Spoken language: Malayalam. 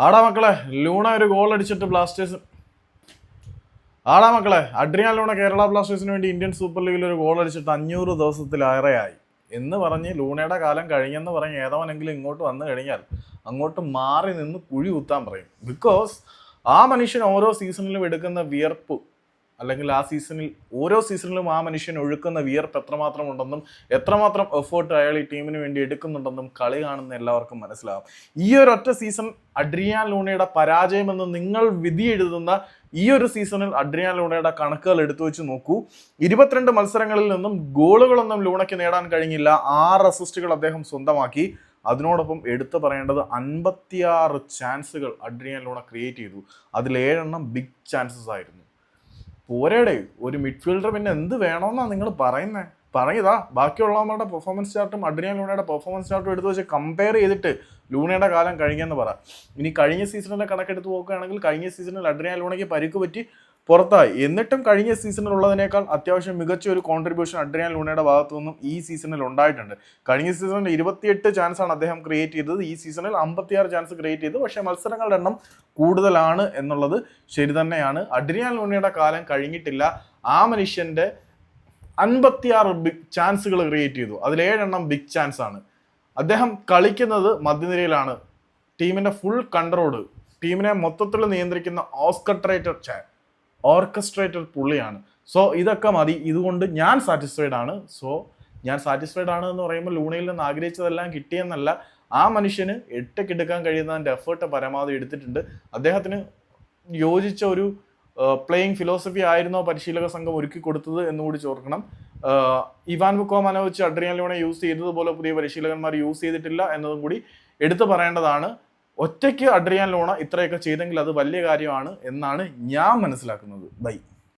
ആടാ മക്കളെ ലൂണ ഒരു ഗോൾ അടിച്ചിട്ട് ബ്ലാസ്റ്റേഴ്സ് ആടാ മക്കളെ അഡ്രിയാൻ ലൂണ കേരള ബ്ലാസ്റ്റേഴ്സിന് വേണ്ടി ഇന്ത്യൻ സൂപ്പർ ലീഗിൽ ഒരു ഗോൾ അടിച്ചിട്ട് അഞ്ഞൂറ് ദിവസത്തിലേറെയായി എന്ന് പറഞ്ഞ് ലൂണയുടെ കാലം കഴിഞ്ഞെന്ന് പറഞ്ഞ് ഏതവനെങ്കിലും ഇങ്ങോട്ട് വന്നു കഴിഞ്ഞാൽ അങ്ങോട്ട് മാറി നിന്ന് കുഴി കുത്താൻ പറയും. ബിക്കോസ് ആ മനുഷ്യൻ ഓരോ സീസണിലും എടുക്കുന്ന വിയർപ്പ് അല്ലെങ്കിൽ ആ സീസണിൽ ഓരോ സീസണിലും ആ മനുഷ്യൻ ഒഴുക്കുന്ന വിയർപ്പ് എത്രമാത്രം ഉണ്ടെന്നും എത്രമാത്രം എഫേർട്ട് അയാൾ ഈ ടീമിന് വേണ്ടി എടുക്കുന്നുണ്ടെന്നും കളി കാണുന്ന എല്ലാവർക്കും മനസ്സിലാവും. ഈ ഒരു ഒറ്റ സീസൺ അഡ്രിയാൻ ലൂണയുടെ പരാജയമെന്ന് നിങ്ങൾ വിധി എഴുതുന്ന ഈ ഒരു സീസണിൽ അഡ്രിയാൻ ലൂണയുടെ കണക്കുകൾ എടുത്തു വെച്ച് നോക്കൂ. ഇരുപത്തിരണ്ട് മത്സരങ്ങളിൽ നിന്നും ഗോളുകളൊന്നും ലൂണയ്ക്ക് നേടാൻ കഴിഞ്ഞില്ല. ആറ് അസിസ്റ്റുകൾ അദ്ദേഹം സ്വന്തമാക്കി. അതിനോടൊപ്പം എടുത്തു പറയേണ്ടത് അൻപത്തിയാറ് ചാൻസുകൾ അഡ്രിയാൻ ലൂണ ക്രിയേറ്റ് ചെയ്തു. അതിൽ ഏഴെണ്ണം ബിഗ് ചാൻസസ് ആയിരുന്നു. പോരേടെ ഒരു മിഡ്ഫീൽഡർ പിന്നെ എന്ത് വേണമെന്നാണ് നിങ്ങൾ പറയുന്നത് പറയതാ ബാക്കിയുള്ളവന്മാരുടെ പെർഫോമൻസ് ചാർട്ടും അഡ്രിയൻ ലൂണയുടെ പെർഫോമൻസ് ചാർട്ടും എടുത്ത് വെച്ച് കമ്പയർ ചെയ്തിട്ട് ലൂണയുടെ കാലം കഴിഞ്ഞെന്ന് പറ. ഇനി കഴിഞ്ഞ സീസണിലെ കണക്കെടുത്ത് നോക്കുകയാണെങ്കിൽ കഴിഞ്ഞ സീസണിൽ അഡ്രിയൻ ലൂണയ്ക്ക് പരിക്ക് പറ്റി പുറത്തായി. എന്നിട്ടും കഴിഞ്ഞ സീസണിലുള്ളതിനേക്കാൾ അത്യാവശ്യം മികച്ച ഒരു കോൺട്രിബ്യൂഷൻ അഡ്രിയാൻ ലൂണയുടെ ഭാഗത്തു നിന്നും ഈ സീസണിൽ ഉണ്ടായിട്ടുണ്ട്. കഴിഞ്ഞ സീസണിൽ ഇരുപത്തിയെട്ട് ചാൻസ് ആണ് അദ്ദേഹം ക്രിയേറ്റ് ചെയ്തത്. ഈ സീസണിൽ അമ്പത്തിയാറ് ചാൻസ് ക്രിയേറ്റ് ചെയ്തു. പക്ഷേ മത്സരങ്ങളുടെ എണ്ണം കൂടുതലാണ് എന്നുള്ളത് ശരി തന്നെയാണ്. അഡ്രിയാൻ ലൂണയുടെ കാലം കഴിഞ്ഞിട്ടില്ല. ആ മനുഷ്യന്റെ അൻപത്തിയാറ് ബിഗ് ചാൻസുകൾ ക്രിയേറ്റ് ചെയ്തു. അതിൽ ഏഴെണ്ണം ബിഗ് ചാൻസ് ആണ്. അദ്ദേഹം കളിക്കുന്നത് മധ്യനിരയിലാണ്. ടീമിന്റെ ഫുൾ കൺട്രോൾ ടീമിനെ മൊത്തത്തിൽ നിയന്ത്രിക്കുന്ന ഓസ്കട്രേറ്റർ ചാ ഓർക്കസ്ട്രേറ്റർ പുള്ളിയാണ്. സോ ഇതൊക്കെ മതി. ഇതുകൊണ്ട് ഞാൻ സാറ്റിസ്ഫൈഡ് ആണ്. സോ ഞാൻ സാറ്റിസ്ഫൈഡ് ആണ് എന്ന് പറയുമ്പോൾ ലൂണയിൽ നിന്ന് ആഗ്രഹിച്ചതെല്ലാം കിട്ടിയെന്നല്ല. ആ മനുഷ്യന് എട്ടക്കെടുക്കാൻ കഴിയുന്നതിന്റെ എഫേർട്ട് പരമാവധി എടുത്തിട്ടുണ്ട്. അദ്ദേഹത്തിന് യോജിച്ച ഒരു പ്ലേയിങ് ഫിലോസഫി ആയിരുന്നോ പരിശീലക സംഘം ഒരുക്കി കൊടുത്തത് എന്നുകൂടി ചോർക്കണം. ഇവാൻ ബുക്കോ വെച്ച് അഡ്രിയാൻ ലോണെ യൂസ് ചെയ്തതുപോലെ പുതിയ പരിശീലകന്മാർ യൂസ് ചെയ്തിട്ടില്ല എന്നതും കൂടി എടുത്തു പറയേണ്ടതാണ്. ഒറ്റയ്ക്ക് അഡ്രിയാൻ ലോണ ഇത്രയൊക്കെ ചെയ്തെങ്കിൽ അത് വലിയ കാര്യമാണ് എന്നാണ് ഞാൻ മനസ്സിലാക്കുന്നത്. ബൈ.